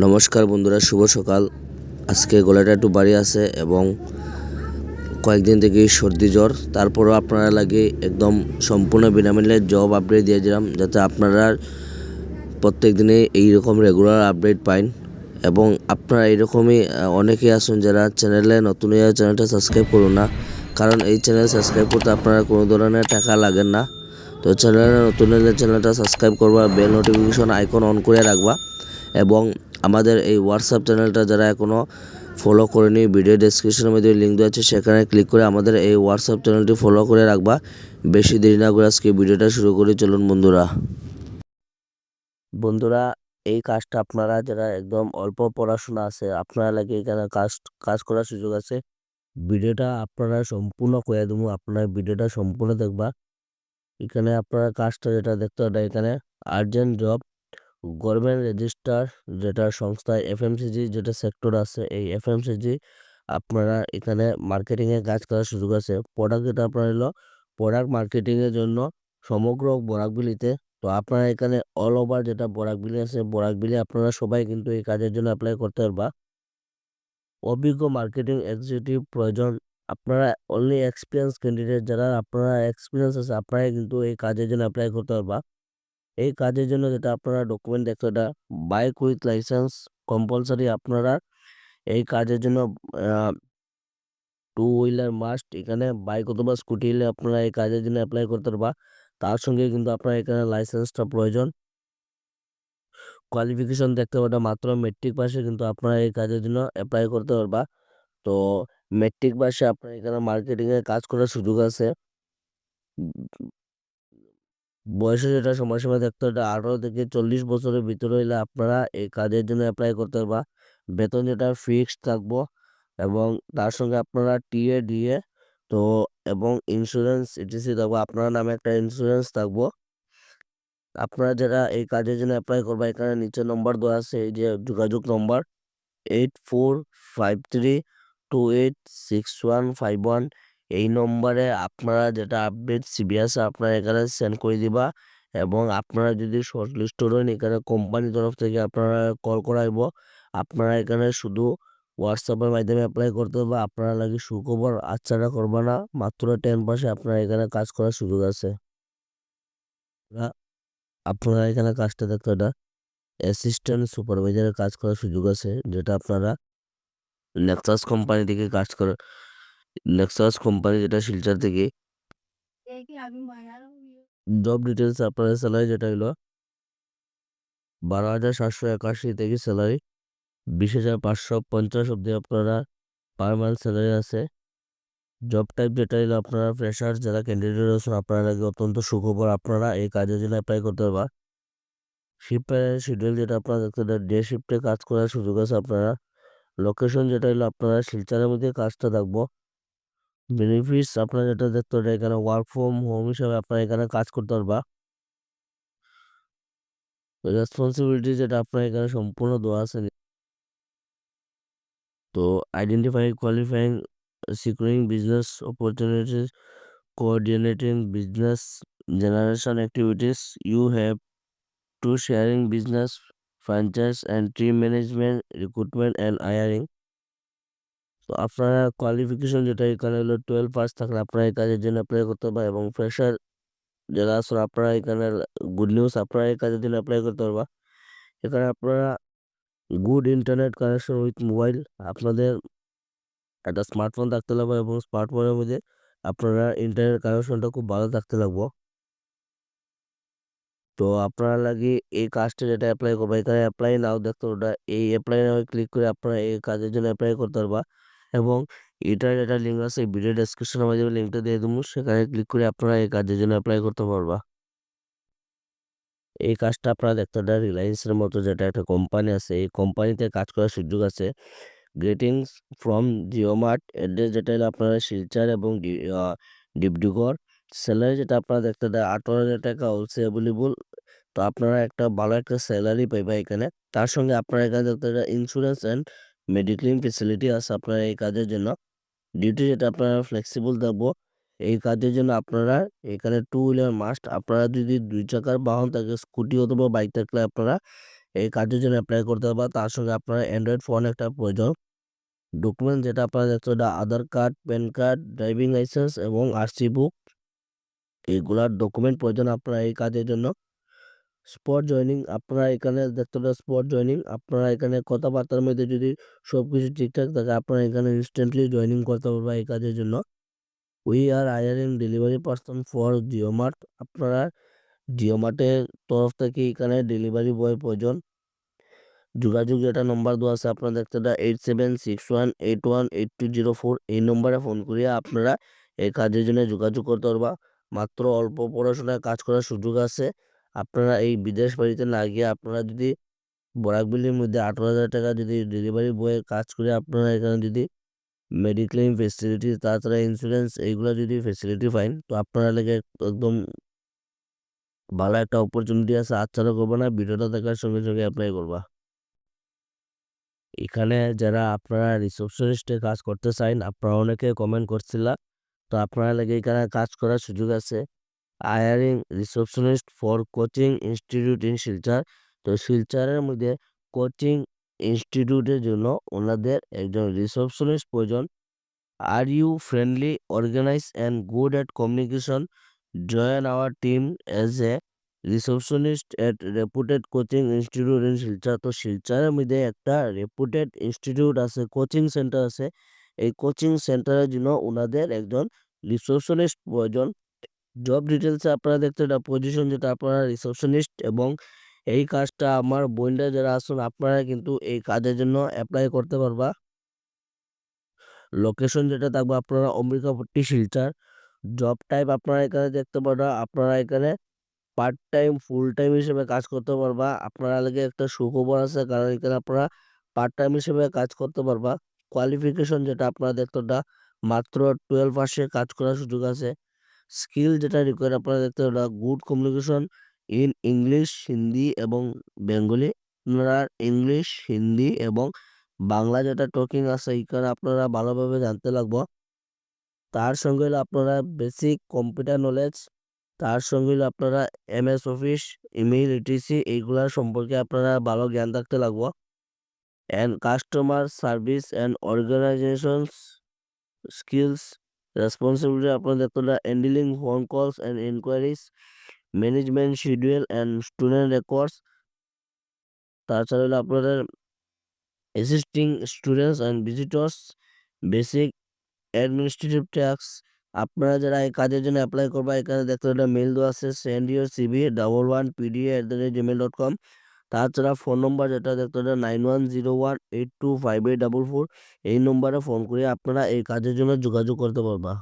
নমস্কার বন্ধুরা, শুভ সকাল। আজকে গলাটা একটু বাড়ি আছে এবং কয়েকদিন থেকেই সর্দি জ্বর। তারপরও আপনারা লাগে একদম সম্পূর্ণ বিনামূল্যে জব আপডেট দিয়ে দিলাম, যাতে আপনারা প্রত্যেক দিনে এইরকম রেগুলার আপডেট পাইন। এবং আপনারা এইরকমই অনেকেই আছেন যারা চ্যানেলে নতুন চ্যানেলটা সাবস্ক্রাইব করুন না। কারণ এই চ্যানেল সাবস্ক্রাইব করতে আপনারা কোনো ধরনের টাকা লাগেন না। তো চ্যানেলে নতুন চ্যানেলটা সাবস্ক্রাইব করবা বেল নোটিফিকেশন আইকন অন করে রাখবা। এবং আমাদের এই হোয়াটসঅ্যাপ চ্যানেলটা যারা এখনও ফলো করেনি ভিডিও ডেসক্রিপশনের মধ্যে লিঙ্ক দেওয়া আছে, সেখানে ক্লিক করে আমাদের এই হোয়াটসঅ্যাপ চ্যানেলটি ফলো করে রাখবা। বেশি দেরি না করে আজকে ভিডিওটা শুরু করি, চলুন বন্ধুরা। বন্ধুরা, এই কাজটা আপনারা যারা একদম অল্প পড়াশোনা আছে, আপনারা লাগে এখানে কাজ কাজ করার সুযোগ আছে। ভিডিওটা আপনারা সম্পূর্ণ করে দেবো, আপনারা ভিডিওটা সম্পূর্ণ দেখবা। এখানে আপনারা কাজটা যেটা দেখতে হবে এখানে আর্জেন্ট জব গভর্নমেন্ট রেজিস্টার যেটা সংস্থা এফএমসিজি যেটা সেক্টর আছে, এই এফএমসিজি আপনারা এখানে মার্কেটিংয়ে কাজ করার সুযোগ আছে। প্রোডাক্ট যেটা আপনার হলো প্রোডাক্ট মার্কেটিংয়ের জন্য সমগ্র বরাকবিলিতে, তো আপনারা এখানে অল ওভার যেটা বরাকবিলি আছে, বরাকবিলি আপনারা সবাই কিন্তু এই কাজের জন্য অ্যাপ্লাই করতে পারবা। অভিজ্ঞ মার্কেটিং এক্সিকিউটিভ প্রয়োজন, আপনারা অনলি এক্সপিরিয়েন্স ক্যান্ডিডেট যারা, আপনারা এক্সপিরিয়েন্স আছে, আপনারাই কিন্তু এই কাজের জন্য অ্যাপ্লাই করতে পারবা। এই কাজের জন্য যেটা আপনারা ডকুমেন্ট দেখতে এটা বাইক উইথ লাইসেন্স কম্পালসারি আপনারা এই কাজের জন্য টু হুইলার মাস্ট এখানে বাইক অথবা স্কুটি হলে আপনারা এই কাজের জন্য অ্যাপ্লাই করতে পারবা। তার সঙ্গে কিন্তু আপনার এখানে লাইসেন্সটা প্রয়োজন। কোয়ালিফিকেশন দেখতে পারবা মাত্র মেট্রিক পাশে কিন্তু আপনারা এই কাজের জন্য অ্যাপ্লাই করতে পারবা। তো মেট্রিক পাশে আপনার এখানে মার্কেটিংয়ে কাজ করার সুযোগ আছে। বয়সে যেটা সময়সীমা দেখতে হবে আঠারো থেকে চল্লিশ বছরের ভিতরে হইলে আপনারা এই কাজের জন্য অ্যাপ্লাই করতে পারবা। বেতন যেটা ফিক্সড থাকব এবং তার সঙ্গে আপনারা টিএ ডিএ তো এবং ইন্স্যুরেন্স ইটিসি থাকব। আপনার নামে একটা ইন্স্যুরেন্স থাকব। আপনারা যারা এই কাজের জন্য অ্যাপ্লাই করবা, এখানে নিচে নম্বর দেওয়া আছে, এই যে যোগাযোগ নম্বর eight four five three two eight six one five one এই নম্বরে আপনারা যেটা আপডেট সিবি আছে আপনারা এখানে সেন্ড করে দিবা এবং আপনারা যদি শর্টলিস্ট হন এখানে কোম্পানির তরফ থেকে আপনারা কল করাইব, আপনারা এখানে শুধু হোয়াটসঅ্যাপের মাধ্যমে অ্যাপ্লাই করতে হবে, আপনারা লাগে সুখবর আচ্ছাটা করবা না, মাত্র টেন পাশে আপনারা এখানে কাজ করার সুযোগ আছে। আপনারা এখানে কাজটা দেখতে এটা অ্যাসিস্ট্যান্ট সুপারভাইজারের কাজ করার সুযোগ আছে, যেটা আপনারা নেক্সাস কোম্পানি থেকে কাজ করে নেক্সাস কোম্পানি যেটা শিলচর থেকে। জব ডিটেলস আপনাদের স্যালারি যেটা হলো বারো হাজার সাতশো একাশি থেকে স্যালারি বিশ হাজার পাঁচশো পঞ্চাশ অব্দি আপনারা পার মান্থ স্যালারি আছে। জব টাইপ যেটা হলো আপনারা ফ্রেশার যারা ক্যান্ডিডেট আছেন আপনারা অত্যন্ত সুখবর আপনারা এই কাজের জন্য অ্যাপ্লাই করতে পারবা। শিফটের শিডিউল যেটা আপনারা দেখতে ডে শিফটে কাজ করার সুযোগ আছে আপনারা। লোকেশন যেটা হলো আপনারা শিলচরের মধ্যে কাজটা থাকব বেনিফিটস আপনার যেটা দেখতে পারেন এখানে ওয়ার্ক ফ্রম হোম হিসাবে আপনার এখানে কাজ করতে পারবা। রেসপন্সিবিলিটি যেটা আপনার এখানে সম্পূর্ণ দেওয়া আছে। তো identify qualifying securing business opportunities coordinating business generation activities you have to sharing business franchise and team management recruitment and hiring তো আপনারা কোয়ালিফিকেশন যেটা এখানে হলো টুয়েলভ পাস থাকলে আপনারা এই কাজের জন্য অ্যাপ্লাই করতে পারবা এবং ফ্রেশার যারা আছেন আপনারা এখানে গুড নিউজ আপনারা এই কাজের জন্য অ্যাপ্লাই করতে পারবা। এখানে আপনারা good internet connection with mobile আপনাদের একটা স্মার্টফোন থাকতে লাগবে এবং স্মার্টফোনের মধ্যে আপনারা ইন্টারনেট কানেকশনটা খুব ভালো থাকতে লাগবো। তো আপনারা লাগে এই কাজটা যেটা অ্যাপ্লাই করব, এখানে অ্যাপ্লাই নাও দেখতে ওটা এই অ্যাপ্লাই নাও ক্লিক করে আপনারা এই কাজের জন্য অ্যাপ্লাই করতে পারবা। এবং এটার একটা লিঙ্ক আছে ভিডিও ডেসক্রিপশনের মাধ্যমে লিঙ্কটা দিয়ে দেবো সেখানে ক্লিক করে আপনারা এই কাজের জন্য অ্যাপ্লাই করতে পারবা। এই কাজটা আপনারা দেখতে পারেন রিলায়েন্সের মতো যেটা একটা কোম্পানি আছে এই কোম্পানিতে কাজ করার সুযোগ আছে। গ্রিটিংস ফ্রম জিওমার্ট অ্যাড্রেস যেটা হলো আপনারা শিলচর এবং ডি- আহ, ডিব্রুগড়। স্যালারি যেটা আপনারা দেখতে দেয় আঠারো হাজার টাকা অলসো অ্যাভেলেবল তো আপনারা একটা ভালো একটা স্যালারি পাইবা এখানে। তার সঙ্গে আপনারা এখানে দেখতে ইন্স্যুরেন্স অ্যান্ড মেডিক্লেম ফেসিলিটি আছে আপনার এই কাজের জন্য। ডিউটি যেটা আপনারা ফ্লেক্সিবল থাকব, এই কাজের জন্য আপনারা এখানে টু হুইলার মাস্ট আপনারা যদি দুই চাকার বাহন থাকে স্কুটি অথবা বাইক থাকলে আপনারা এই কাজের জন্য অ্যাপ্লাই করতে পারবা। তার সঙ্গে আপনার অ্যান্ড্রয়েড ফোন একটা প্রয়োজন। ডকুমেন্ট যেটা আপনারা দেখতে ওটা Aadhaar card PAN card driving licence এবং আরসি বুক এইগুলার ডকুমেন্ট প্রয়োজন আপনারা এই কাজের জন্য। স্পট জয়নিং আপনারা এখানে দেখতে পাবেন স্পট জয়নিং আপনারা এখানে কথাবার্তার মধ্যে যদি সব কিছু ঠিকঠাক থাকে, আপনারা এখানে ইনস্ট্যান্টলি জয়নিং করতে পারবেন এই কাজের জন্য। We are hiring delivery person for JioMart আপনারা জিওমার্টের তরফ থেকে এখানে ডেলিভারি বয় প্রয়োজন। যোগাযোগ যেটা নম্বর দেওয়া আছে, আপনারা দেখতে পাবেন eight seven six one eight one eight two zero four এই নম্বরে ফোন করিয়া আপনারা এই কাজের জন্য যোগাযোগ করতে পারবা। মাত্র অল্প পড়াশোনায় কাজ করার সুযোগ আছে। আপনারা এই বিদেশ বাড়িতে না গিয়ে আপনারা যদি বরাকবিলির মধ্যে আঠারো হাজার টাকা যদি ডেলিভারি বয়ের কাজ করে আপনারা এখানে যদি মেডিক্লেম ফেসিলিটি তাছাড়া ইন্স্যুরেন্স এইগুলো যদি ফেসিলিটি পাইন, তো আপনারা লেগে একদম ভালো একটা অপরচুনিটি আছে। আচ্ছাড়া করব না, ভিডিওটা দেখার সঙ্গে সঙ্গে অ্যাপ্লাই করবা। এখানে যারা আপনারা রিসেপশনিস্টে কাজ করতে চান আপনারা অনেকে কমেন্ট করছিলা, তো আপনারা লেগে এখানে কাজ করার সুযোগ আছে। Hiring receptionist for coaching institute in Silchar. তো শিলচরের মধ্যে কোচিং ইনস্টিটিউটের জন্য ওনাদের একজন রিসেপশনিস্ট প্রয়োজন। Are you friendly organise and good at communication join our team as a receptionist at reputed coaching institute in Silchar. তো শিলচরের মধ্যে একটা রেপুটেড ইনস্টিটিউট আছে কোচিং সেন্টার আছে। এই কোচিং সেন্টারের জন্য ওনাদের একজন রিসেপশনিস্ট প্রয়োজন। জব ডিটেলসে আপনারা দেখতে এটা পজিশন যেটা আপনারা রিসেপশনিস্ট এবং এই কাজটা আমার বোনরা যারা আসুন আপনারা কিন্তু এই কাজের জন্য অ্যাপ্লাই করতে পারবা। লোকেশন যেটা থাকবে আপনারা অমৃতাপট্টি শিলচর। জব টাইপ আপনারা এখানে দেখতে পারবা, আপনারা এখানে পার্ট টাইম ফুল টাইম হিসেবে কাজ করতে পারবা। আপনারা লাগে একটা সুখবর আছে, কারণ এখানে আপনারা পার্ট টাইম হিসেবে কাজ করতে পারবা। কোয়ালিফিকেশন যেটা আপনারা দেখতে মাত্র টুয়েলভ পাসে কাজ করার সুযোগ আছে। স্কিল যেটা রিকোয়ার আপনারা দেখতে ওটা good communication in English Hindi এবং বেঙ্গলি আপনারা ইংলিশ হিন্দি এবং বাংলা যেটা টকিং আছে এইখানে আপনারা ভালোভাবে জানতে লাগবো। তার সঙ্গে হলো আপনারা বেসিক কম্পিউটার নলেজ তার সঙ্গে হলো আপনারা M S office email etc এইগুলার সম্পর্কে আপনারা ভালো জ্ঞান থাকতে লাগবো। And customer service and organisations skills responsibility আপনারা দেখতে handling phone calls and inquiries management schedule and student records তাছাড়া হলো আপনাদের assisting students and visitors basic administrative tasks আপনারা যারা এই কাজের জন্য অ্যাপ্লাই করবেন এখানে দেখতে একটা মেল দেওয়া আছে send your CV double one PDA at the rate Gmail dot com তাছাড়া ফোন নম্বর যেটা দেখতে পাচ্ছেন nine one zero one eight two five eight double four এই নম্বরে ফোন করে আপনারা এই কাজের জন্য যোগাযোগ করতে পারবা।